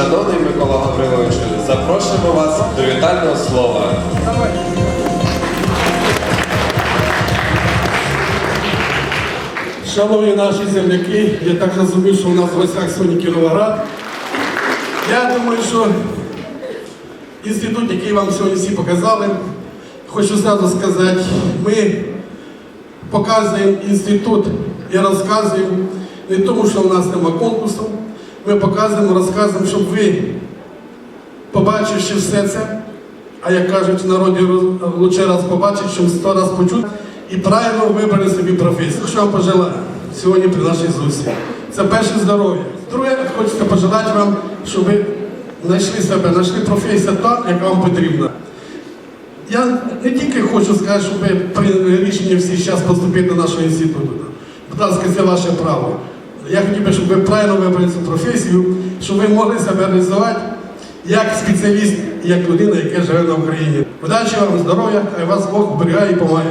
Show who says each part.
Speaker 1: Шановний Микола Гавриловичу, запрошуємо вас до вітального слова.
Speaker 2: Шановні наші земляки, я так розумію, що у нас в гостях сьогодні Кіровоград. Я думаю, що інститут, який вам сьогодні всі показали, хочу зразу сказати, ми показуємо інститут і розказуємо не тому, що у нас немає конкурсу, ми показуємо, розказуємо, щоб ви, побачивши все це, а як кажуть в народі, лучше раз побачити, ніж сто раз почути, і правильно вибрали собі професію. Що вам пожелаю сьогодні при нашій зустрічі? Це перше здоров'я. Друге, хочеться пожелати вам, щоб ви знайшли себе, знайшли професію так, яка вам потрібна. Я не тільки хочу сказати, щоб ви прийняли рішення всі зараз поступити до нашого інституту. Будь ласка, це ваше право. Я хотів би, щоб ви правильно вибрали цю професію, щоб ви могли себе реалізувати як спеціаліст, як людина, яка живе на Україні. Удачі вам, здоров'я, хай вас Бог оберігає і помагає.